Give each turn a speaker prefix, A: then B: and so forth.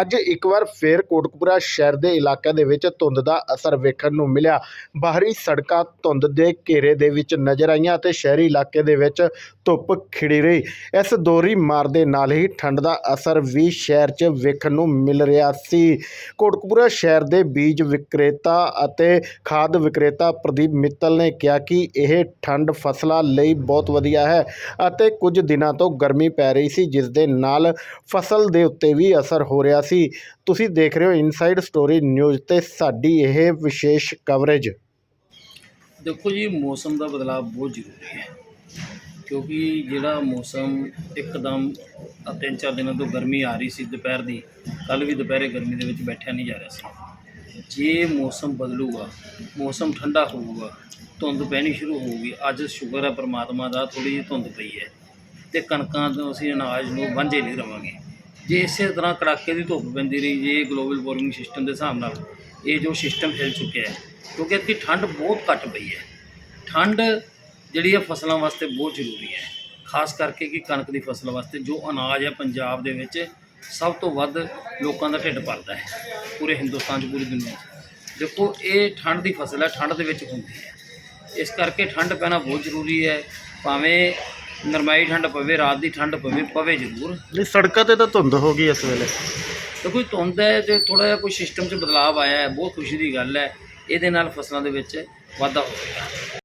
A: ਅੱਜ ਇੱਕ ਵਾਰ ਫੇਰ ਕੋਟਕਪੂਰਾ ਸ਼ਹਿਰ ਦੇ ਇਲਾਕਿਆਂ ਦੇ ਵਿੱਚ ਧੁੰਦ ਦਾ ਅਸਰ ਵੇਖਣ ਨੂੰ ਮਿਲਿਆ। ਬਾਹਰੀ ਸੜਕਾਂ ਧੁੰਦ ਦੇ ਘੇਰੇ ਦੇ ਵਿੱਚ ਨਜ਼ਰ ਆਈਆਂ ਅਤੇ ਸ਼ਹਿਰੀ ਇਲਾਕੇ ਦੇ ਵਿੱਚ ਧੁੱਪ ਖਿੜੀ ਰਹੀ। ਇਸ ਦੋਰੀ ਮਾਰ ਦੇ ਨਾਲ ਹੀ ਠੰਡ ਦਾ ਅਸਰ ਵੀ ਸ਼ਹਿਰ 'ਚ ਵੇਖਣ ਨੂੰ ਮਿਲ ਰਿਹਾ ਸੀ। ਕੋਟਕਪੂਰਾ ਸ਼ਹਿਰ ਦੇ ਬੀਜ ਵਿਕਰੇਤਾ ਅਤੇ ਖਾਦ ਵਿਕਰੇਤਾ ਪ੍ਰਦੀਪ ਮਿੱਤਲ ਨੇ ਕਿਹਾ ਕਿ ਇਹ ਠੰਡ ਫਸਲਾਂ ਲਈ ਬਹੁਤ ਵਧੀਆ ਹੈ ਅਤੇ ਕੁਝ ਦਿਨਾਂ ਤੋਂ ਗਰਮੀ ਪੈ ਰਹੀ ਸੀ, ਜਿਸ ਦੇ ਨਾਲ ਫਸਲ ਦੇ ਉੱਤੇ ਵੀ ਅਸਰ ਹੋ ਰਿਹਾ ਸੀ। ਤੁਸੀਂ ਦੇਖ ਰਹੇ ਹੋ ਇਨਸਾਈਡ ਸਟੋਰੀ ਨਿਊਜ਼ ਤੇ ਸਾਡੀ ਇਹ ਵਿਸ਼ੇਸ਼ ਕਵਰੇਜ
B: ਦੇਖੋ ਜੀ, ਮੌਸਮ ਦਾ ਬਦਲਾਅ ਬਹੁਤ ਜ਼ਰੂਰੀ ਹੈ। ਕਿਉਂਕਿ ਜਿਹੜਾ ਮੌਸਮ ਇੱਕਦਮ ਤਿੰਨ ਚਾਰ ਦਿਨਾਂ ਤੋਂ ਗਰਮੀ ਆ ਰਹੀ ਸੀ ਦੁਪਹਿਰ ਦੀ ਕੱਲ ਵੀ ਦੁਪਹਿਰੇ ਗਰਮੀ ਦੇ ਵਿੱਚ ਬੈਠਿਆ ਨਹੀਂ ਜਾ ਰਿਹਾ ਸੀ। ਜੇ ਮੌਸਮ ਬਦਲੂਗਾ, ਮੌਸਮ ਠੰਡਾ ਹੋਊਗਾ, ਧੁੰਦ ਪੈਣੀ ਸ਼ੁਰੂ ਹੋਊਗੀ, ਅੱਜ ਸ਼ੁਕਰ ਹੈ ਪ੍ਰਮਾਤਮਾ ਦਾ ਥੋੜੀ ਜਿਹੀ ਧੁੰਦ ਪਈ ਹੈ ਤੇ ਕਣਕਾਂ ਤੋਂ ਅਸੀਂ ਅਨਾਜ ਨੂੰ ਵਾਂਝੇ ਨਹੀਂ ਰਵਾਂਗੇ। ਜੇ ਇਸੇ ਤਰ੍ਹਾਂ ਕੜਾਕੇ ਦੀ ਧੁੱਪ ਪੈਂਦੀ ਰਹੀ, ਜੇ ਗਲੋਬਲ ਵਾਰਮਿੰਗ ਸਿਸਟਮ ਦੇ ਹਿਸਾਬ ਨਾਲ ਇਹ ਜੋ ਸਿਸਟਮ ਹਿਲ ਚੁੱਕਿਆ ਹੈ, ਕਿਉਂਕਿ ਇੱਥੇ ਠੰਡ ਬਹੁਤ ਘੱਟ ਪਈ ਹੈ। ਠੰਡ ਜਿਹੜੀ ਹੈ ਫਸਲਾਂ ਵਾਸਤੇ ਬਹੁਤ ਜ਼ਰੂਰੀ ਹੈ, ਖਾਸ ਕਰਕੇ ਕਿ ਕਣਕ ਦੀ ਫਸਲ ਵਾਸਤੇ ਜੋ ਅਨਾਜ ਹੈ ਪੰਜਾਬ ਦੇ ਵਿੱਚ ਸਭ ਤੋਂ ਵੱਧ ਲੋਕਾਂ ਦਾ ਢਿੱਡ ਭਰਦਾ ਹੈ, ਪੂਰੇ ਹਿੰਦੁਸਤਾਨ 'ਚ, ਪੂਰੀ ਦੁਨੀਆ 'ਚ। ਦੇਖੋ, ਇਹ ਠੰਡ ਦੀ ਫਸਲ ਹੈ, ਠੰਡ ਦੇ ਵਿੱਚ ਹੁੰਦੀ ਹੈ। ਇਸ ਕਰਕੇ ਠੰਡ ਪੈਣਾ ਬਹੁਤ ਜ਼ਰੂਰੀ ਹੈ, ਭਾਵੇਂ ਨਰਮਾਈ ਠੰਡ ਪਵੇ ਰਾਤ ਦੀ ਠੰਡ ਪਵੇ ਪਵੇ ਜ਼ਰੂਰ।
A: ਨਹੀਂ ਸੜਕਾਂ ਤੇ ਤਾਂ ਧੁੰਦ ਹੋ ਗਈ ਇਸ ਵੇਲੇ।
B: ਤੇ ਕੋਈ ਧੁੰਦ ਹੈ ਤੇ ਥੋੜਾ ਜਿਹਾ ਕੋਈ ਸਿਸਟਮ 'ਚ ਬਦਲਾਅ ਆਇਆ ਹੈ ਬਹੁਤ ਖੁਸ਼ੀ ਦੀ ਗੱਲ ਹੈ ਇਹਦੇ ਨਾਲ ਫਸਲਾਂ ਦੇ ਵਿੱਚ ਵਾਧਾ ਹੋਵੇਗਾ